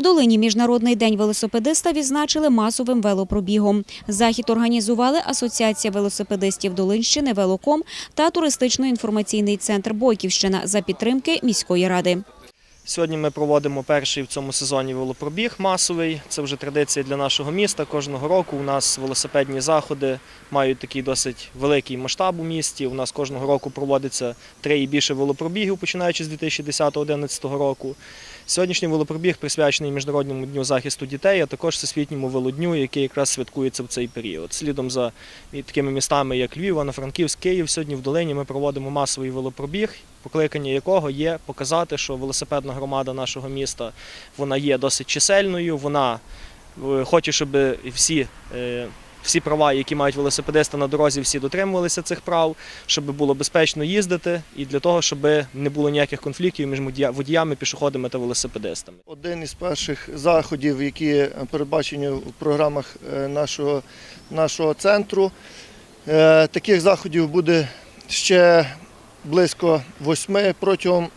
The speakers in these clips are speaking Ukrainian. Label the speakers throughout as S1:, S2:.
S1: Долині Міжнародний день велосипедиста відзначили масовим велопробігом. Захід організували Асоціація велосипедистів Долинщини «Велоком» та туристично-інформаційний центр «Бойківщина» за підтримки міської ради.
S2: Сьогодні ми проводимо перший в цьому сезоні велопробіг масовий. Це вже традиція для нашого міста. Кожного року у нас велосипедні заходи мають такий досить великий масштаб у місті. У нас кожного року проводиться три і більше велопробігів, починаючи з 2010-2011 року. Сьогоднішній велопробіг присвячений Міжнародному дню захисту дітей, а також Всесвітньому велодню, який якраз святкується в цей період. Слідом за такими містами, як Львів, Івано-Франківськ, Київ, сьогодні в Долині ми проводимо масовий велопробіг, покликання якого є показати, що велосипедна громада нашого міста вона є досить чисельною. Вона е, хоче, щоб всі. е, Всі права, які мають велосипедисти на дорозі, всі дотримувалися цих прав, щоб було безпечно їздити, і для того, щоб не було ніяких конфліктів між водія- водіями, пішоходами та велосипедистами.
S3: Один із перших заходів, які передбачені в програмах е, нашого, нашого центру. Таких заходів буде ще близько восьми протягом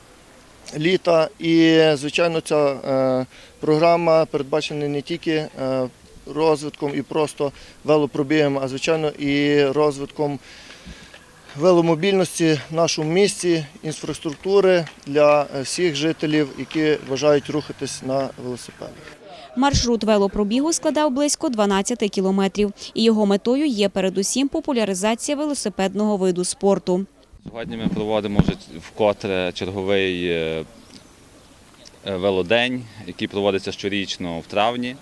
S3: літа. І, звичайно, ця е, програма передбачена не тільки е, розвитком і просто велопробігом, а звичайно і розвитком веломобільності в нашому місті, інфраструктури для е, всіх жителів, які бажають рухатись на велосипедах.
S1: Маршрут велопробігу складав близько 12 кілометрів, і його метою є передусім популяризація велосипедного виду спорту.
S4: Сьогодні ми проводимо вже вкотре черговий е, е, велодень, який проводиться щорічно в травні,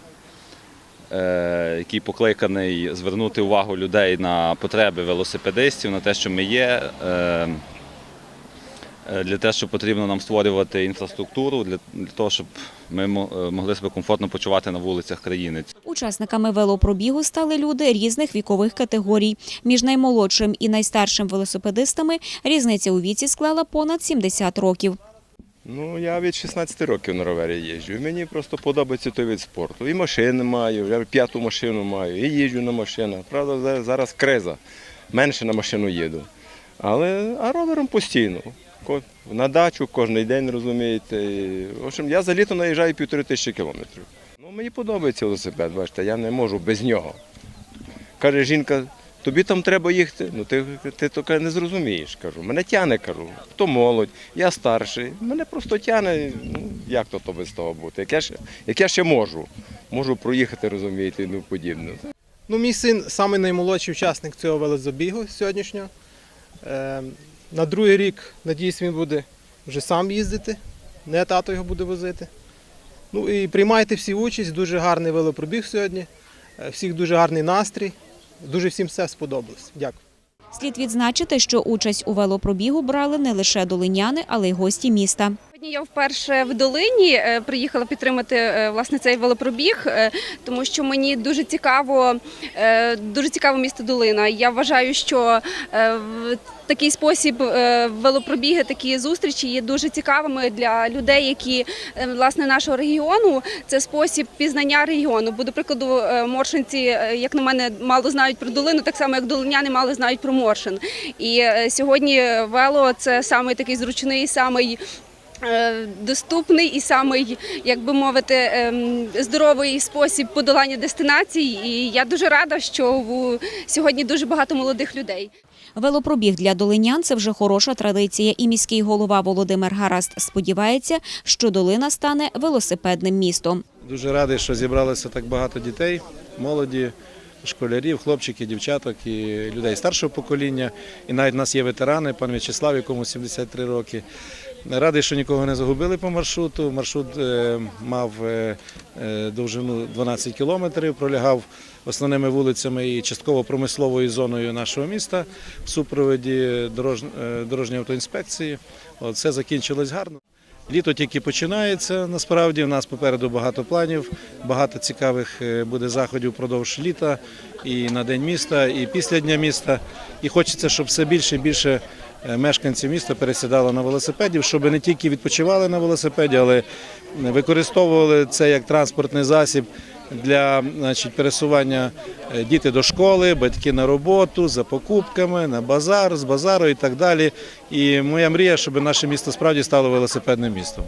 S4: е, який покликаний звернути увагу людей на потреби велосипедистів, на те, що ми є, для того, що потрібно нам створювати інфраструктуру, для, того, щоб ми е, могли себе комфортно почувати на вулицях країни.
S1: Учасниками велопробігу стали люди різних вікових категорій. Між наймолодшим і найстаршим велосипедистами різниця у віці склала понад 70 років.
S5: Ну, я від 16 років на ровері їжджу. І мені просто подобається той вид спорту. І машини маю, я п'яту машину маю, і їжджу на машинах. Правда, за- зараз криза. Менше на машину їду. Але а ровером постійно. На дачу кожен день, розумієте. В общем, я за літо наїжджаю півтори тисячі кілометрів. Ну, мені подобається велосипед, бачите, я не можу без нього. Каже жінка, тобі там треба їхати. Ну ти, ти таке не зрозумієш. Кажу. Мене тяне, кажу. Хто молодь, я старший. Мене просто тяне. Ну, як то, то без того бути? Як я, ще, як я ще можу. Можу проїхати, розумієте, ну подібне.
S6: Ну, мій син самий наймолодший учасник цього велозабігу сьогоднішнього. На другий рік, надіюсь, він буде вже сам їздити, не тато його буде возити. Ну і приймайте всі участь, дуже гарний велопробіг сьогодні, е, всіх дуже гарний настрій. Дуже всім все сподобалось. Дякую.
S1: Слід відзначити, що участь у велопробігу брали не лише долиняни, але й гості міста.
S7: Сьогодні я вперше в долині е, приїхала підтримати е, власне цей велопробіг, е, тому що мені дуже цікаво, дуже цікаво місто Долина. Я вважаю, що такий спосіб велопробіги, такі зустрічі є дуже цікавими для людей, які власне нашого регіону. Це спосіб пізнання регіону. Бо, до прикладу, моршинці, як на мене, мало знають про долину, так само як долиняни мало знають про Моршин. І сьогодні вело це самий такий зручний, самий доступний і самий, як би мовити, ем, здоровий спосіб подолання дестинацій. І я дуже рада, що сьогодні дуже багато молодих людей.
S1: Велопробіг для долинян – це вже хороша традиція, і міський голова Володимир Гараст сподівається, що долина стане велосипедним містом.
S8: Дуже радий, що зібралося так багато дітей, молоді, школярів, хлопчиків, дівчаток і людей старшого покоління. І навіть у нас є ветерани, пан В'ячеслав, якому 73 роки. Радий, що нікого не загубили по маршруту. Маршрут е, мав е, е, довжину 12 кілометрів, пролягав основними вулицями і частково промисловою зоною нашого міста в супроводі дорожньої автоінспекції. Все закінчилось гарно. Літо тільки починається. Насправді у нас попереду багато планів, багато цікавих буде заходів впродовж літа і на день міста, і після дня міста. І хочеться, щоб все більше і більше е, мешканців міста пересідали на велосипедів, щоб не тільки відпочивали на велосипеді, але використовували це як транспортний засіб. Для значить, пересування е, діти до школи, батьки на роботу, за покупками, на базар, з базару і так далі. І моя мрія, щоб наше місто справді стало велосипедним містом.